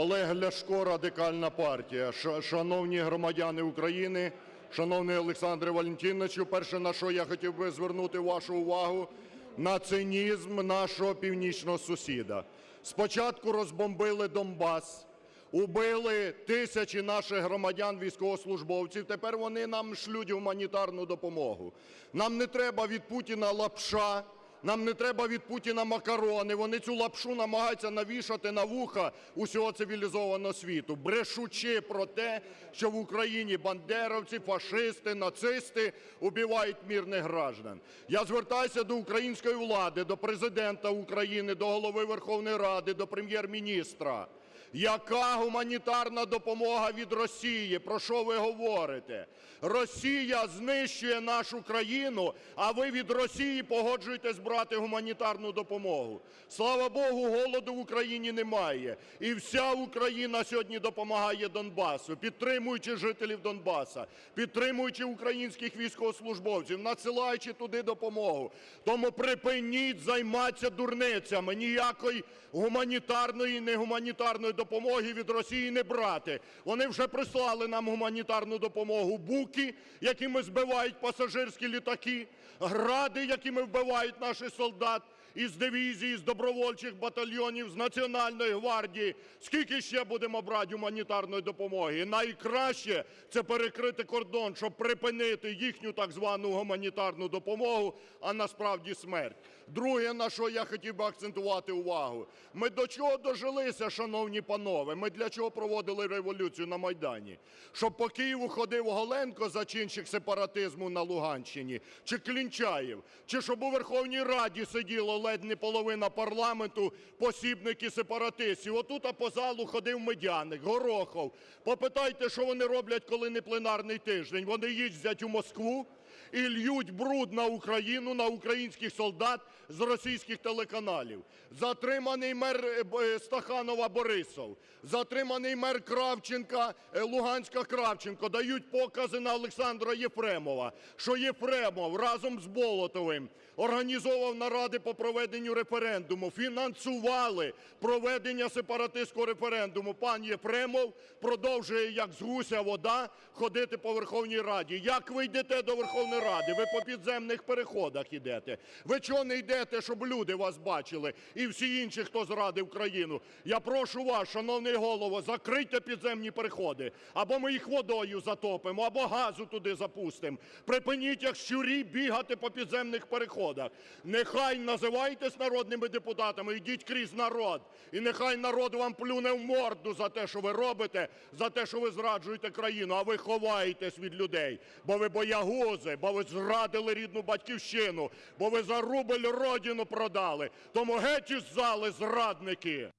Олег Ляшко, Радикальна партія. Ша- Шановні громадяни України, шановний Олександре Валентиновичу, перше, на що я хотів би звернути вашу увагу, на цинізм нашого північного сусіда. Спочатку розбомбили Донбас, убили тисячі наших громадян, військовослужбовців. Тепер вони нам шлють гуманітарну допомогу. Нам не треба від Путіна лапша, нам не треба від Путіна макарони. Вони цю лапшу намагаються навішати на вуха усього цивілізованого світу, брешучи про те, що в Україні бандеровці, фашисти, нацисти убивають мирних граждан. Я звертаюся до української влади, до Президента України, до Голови Верховної Ради, до Прем'єр-міністра. Яка гуманітарна допомога від Росії? Про що ви говорите? Росія знищує нашу країну, а ви від Росії погоджуєтесь брати гуманітарну допомогу. Слава Богу, голоду в Україні немає. І вся Україна сьогодні допомагає Донбасу, підтримуючи жителів Донбаса, підтримуючи українських військовослужбовців, надсилаючи туди допомогу. Тому припиніть займатися дурницями. Ніякої гуманітарної і негуманітарної допомоги від Росії не брати. Вони вже прислали нам гуманітарну допомогу. Буки, якими збивають пасажирські літаки, гради, якими вбивають наших солдат із дивізії, з добровольчих батальйонів, з Національної гвардії. Скільки ще будемо брати гуманітарної допомоги? Найкраще це перекрити кордон, щоб припинити їхню так звану гуманітарну допомогу, а насправді смерть. Друге, на що я хотів би акцентувати увагу. Ми до чого дожилися, шановні панове? Ми для чого проводили революцію на Майдані? Щоб по Києву ходив Голенко, зачинщик сепаратизму на Луганщині, чи Клінчаєв, чи щоб у Верховній Раді сиділо ледь не половина парламенту посібники сепаратистів. Отут по залу ходив Медяник, Горохов. Попитайте, що вони роблять, коли не пленарний тиждень. Вони їздять у Москву і льють бруд на Україну, на українських солдат з російських телеканалів. Затриманий мер е, е, Стаханова Борисов, затриманий мер Кравченка, е, Луганська Кравченко, дають покази на Олександра Єфремова, що Єфремов разом з Болотовим організовував наради по проведенню референдуму, фінансували проведення сепаратистського референдуму. Пан Єфремов продовжує, як з гуся вода, ходити по Верховній Раді. Як ви йдете до Верховної Ради? Ви по підземних переходах йдете. Ви чого не йдете, щоб люди вас бачили і всі інші, хто зрадив країну? Я прошу вас, шановний голово, закрийте підземні переходи. Або ми їх водою затопимо, або газу туди запустимо. Припиніть, як щурі, бігати по підземних переходах. Нехай називайтесь народними депутатами, йдіть крізь народ. І нехай народ вам плюне в морду за те, що ви робите, за те, що ви зраджуєте країну, а ви ховаєтесь від людей. Бо ви боягузи, бо ви зрадили рідну батьківщину, бо ви за рубль родину продали. Тому геть із зали, зрадники!